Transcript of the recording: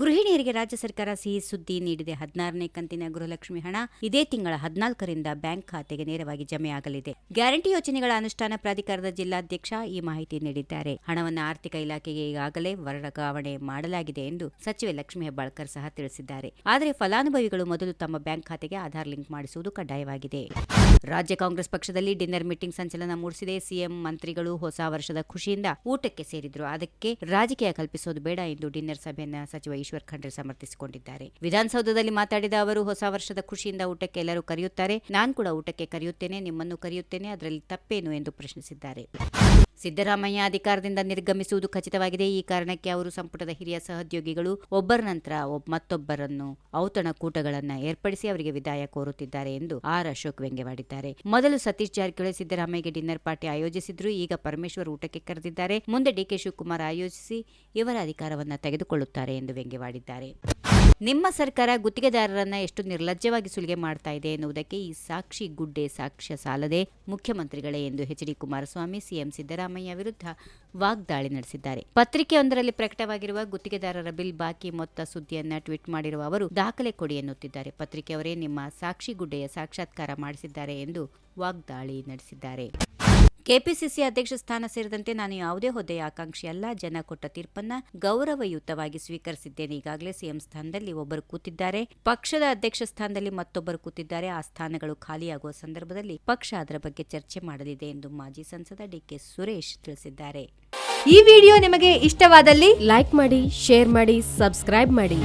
ಗೃಹಿಣಿಯರಿಗೆ ರಾಜ್ಯ ಸರ್ಕಾರ ಸಿಹಿ ಸುದ್ದಿ ನೀಡಿದೆ. ಹದಿನಾರನೇ ಕಂತಿನ ಗೃಹಲಕ್ಷ್ಮಿ ಹಣ ಇದೇ ತಿಂಗಳ ಹದಿನಾಲ್ಕರಿಂದ ಬ್ಯಾಂಕ್ ಖಾತೆಗೆ ನೇರವಾಗಿ ಜಮೆಯಾಗಲಿದೆ ಗ್ಯಾರಂಟಿ ಯೋಜನೆಗಳ ಅನುಷ್ಠಾನ ಪ್ರಾಧಿಕಾರದ ಜಿಲ್ಲಾಧ್ಯಕ್ಷ ಈ ಮಾಹಿತಿ ನೀಡಿದ್ದಾರೆ. ಹಣವನ್ನು ಆರ್ಥಿಕ ಇಲಾಖೆಗೆ ಈಗಾಗಲೇ ವರ್ಗಾವಣೆ ಮಾಡಲಾಗಿದೆ ಎಂದು ಸಚಿವೆ ಲಕ್ಷ್ಮೀ ಹೆಬ್ಬಾಳ್ಕರ್ ಸಹ ತಿಳಿಸಿದ್ದಾರೆ. ಆದರೆ ಫಲಾನುಭವಿಗಳು ಮೊದಲು ತಮ್ಮ ಬ್ಯಾಂಕ್ ಖಾತೆಗೆ ಆಧಾರ್ ಲಿಂಕ್ ಮಾಡಿಸುವುದು ಕಡ್ಡಾಯವಾಗಿದೆ. ರಾಜ್ಯ ಕಾಂಗ್ರೆಸ್ ಪಕ್ಷದಲ್ಲಿ ಡಿನ್ನರ್ ಮೀಟಿಂಗ್ ಸಂಚಲನ ಮೂಡಿಸಿದೆ. ಸಿಎಂ ಮಂತ್ರಿಗಳು ಹೊಸ ವರ್ಷದ ಖುಷಿಯಿಂದ ಊಟಕ್ಕೆ ಸೇರಿದ್ರು. ಅದಕ್ಕೆ ರಾಜಕೀಯ ಕಲ್ಪಿಸೋದು ಬೇಡ ಎಂದು ಡಿನ್ನರ್ ಸಭೆಯನ್ನ ಸಚಿವ ಈಶ್ವರ್ ಖಂಡ್ರೆ ಸಮರ್ಥಿಸಿಕೊಂಡಿದ್ದಾರೆ. ವಿಧಾನಸೌಧದಲ್ಲಿ ಮಾತಾಡಿದ ಅವರು, ಹೊಸ ವರ್ಷದ ಖುಷಿಯಿಂದ ಊಟಕ್ಕೆ ಎಲ್ಲರೂ ಕರೆಯುತ್ತಾರೆ. ನಾನು ಕೂಡ ಊಟಕ್ಕೆ ಕರೆಯುತ್ತೇನೆ, ನಿಮ್ಮನ್ನು ಕರೆಯುತ್ತೇನೆ. ಅದರಲ್ಲಿ ತಪ್ಪೇನು? ಎಂದು ಪ್ರಶ್ನಿಸಿದ್ದಾರೆ. ಸಿದ್ದರಾಮಯ್ಯ ಅಧಿಕಾರದಿಂದ ನಿರ್ಗಮಿಸುವುದು ಖಚಿತವಾಗಿದೆ. ಈ ಕಾರಣಕ್ಕೆ ಅವರು ಸಂಪುಟದ ಹಿರಿಯ ಸಹೋದ್ಯೋಗಿಗಳು ಒಬ್ಬರ ನಂತರ ಮತ್ತೊಬ್ಬರನ್ನು ಔತಣಕೂಟಗಳನ್ನು ಏರ್ಪಡಿಸಿ ಅವರಿಗೆ ವಿದಾಯ ಕೋರುತ್ತಿದ್ದಾರೆ ಎಂದು ಆರ್. ಅಶೋಕ್ ವ್ಯಂಗ್ಯವಾಡಿದ್ದಾರೆ. ಮೊದಲು ಸತೀಶ್ ಜಾರಕಿಹೊಳಿ ಸಿದ್ದರಾಮಯ್ಯಗೆ ಡಿನ್ನರ್ ಪಾರ್ಟಿ ಆಯೋಜಿಸಿದ್ರು. ಈಗ ಪರಮೇಶ್ವರ್ ಊಟಕ್ಕೆ ಕರೆದಿದ್ದಾರೆ. ಮುಂದೆ ಡಿಕೆ ಶಿವಕುಮಾರ್ ಆಯೋಜಿಸಿ ಇವರ ಅಧಿಕಾರವನ್ನು ತೆಗೆದುಕೊಳ್ಳುತ್ತಾರೆ ಎಂದು ವ್ಯಂಗ್ಯವಾಡಿದ್ದಾರೆ. ನಿಮ್ಮ ಸರ್ಕಾರ ಗುತ್ತಿಗೆದಾರರನ್ನ ಎಷ್ಟು ನಿರ್ಲಜ್ಜವಾಗಿ ಸುಲಿಗೆ ಮಾಡ್ತಾ ಇದೆ ಎನ್ನುವುದಕ್ಕೆ ಈ ಸಾಕ್ಷಿ ಗುಡ್ಡೆ ಸಾಕ್ಷ್ಯ ಸಾಲದೆ ಮುಖ್ಯಮಂತ್ರಿಗಳೇ ಎಂದು H D Kumaraswamy, CM Siddaramaiah ವಿರುದ್ಧ ವಾಗ್ದಾಳಿ ನಡೆಸಿದ್ದಾರೆ. ಪತ್ರಿಕೆಯೊಂದರಲ್ಲಿ ಪ್ರಕಟವಾಗಿರುವ ಗುತ್ತಿಗೆದಾರರ ಬಿಲ್ ಬಾಕಿ ಮೊತ್ತ ಸುದ್ದಿಯನ್ನ ಟ್ವೀಟ್ ಮಾಡಿರುವ ಅವರು, ದಾಖಲೆ ಕೊಡಿ ಎನ್ನುತ್ತಿದ್ದಾರೆ. ಪತ್ರಿಕೆಯವರೇ ನಿಮ್ಮ ಸಾಕ್ಷಿ ಗುಡ್ಡೆಯ ಸಾಕ್ಷಾತ್ಕಾರ ಮಾಡಿಸಿದ್ದಾರೆ ಎಂದು ವಾಗ್ದಾಳಿ ನಡೆಸಿದ್ದಾರೆ. ಕೆಪಿಸಿಸಿ ಅಧ್ಯಕ್ಷ ಸ್ಥಾನ ಸೇರಿದಂತೆ ನಾನು ಯಾವುದೇ ಹುದ್ದೆಯ ಆಕಾಂಕ್ಷಿ ಅಲ್ಲ. ಜನ ಕೊಟ್ಟ ತೀರ್ಪನ್ನ ಗೌರವಯುತವಾಗಿ ಸ್ವೀಕರಿಸಿದ್ದೇನೆ. ಈಗಾಗಲೇ ಸಿಎಂ ಸ್ಥಾನದಲ್ಲಿ ಒಬ್ಬರು ಕೂತಿದ್ದಾರೆ. ಪಕ್ಷದ ಅಧ್ಯಕ್ಷ ಸ್ಥಾನದಲ್ಲಿ ಮತ್ತೊಬ್ಬರು ಕೂತಿದ್ದಾರೆ. ಆ ಸ್ಥಾನಗಳು ಖಾಲಿಯಾಗುವ ಸಂದರ್ಭದಲ್ಲಿ ಪಕ್ಷ ಅದರ ಬಗ್ಗೆ ಚರ್ಚೆ ಮಾಡಲಿದೆ ಎಂದು ಮಾಜಿ ಸಂಸದ ಡಿಕೆ ಸುರೇಶ್ ತಿಳಿಸಿದ್ದಾರೆ. ಈ ವಿಡಿಯೋ ನಿಮಗೆ ಇಷ್ಟವಾದಲ್ಲಿ ಲೈಕ್ ಮಾಡಿ, ಶೇರ್ ಮಾಡಿ, ಸಬ್ಸ್ಕ್ರೈಬ್ ಮಾಡಿ.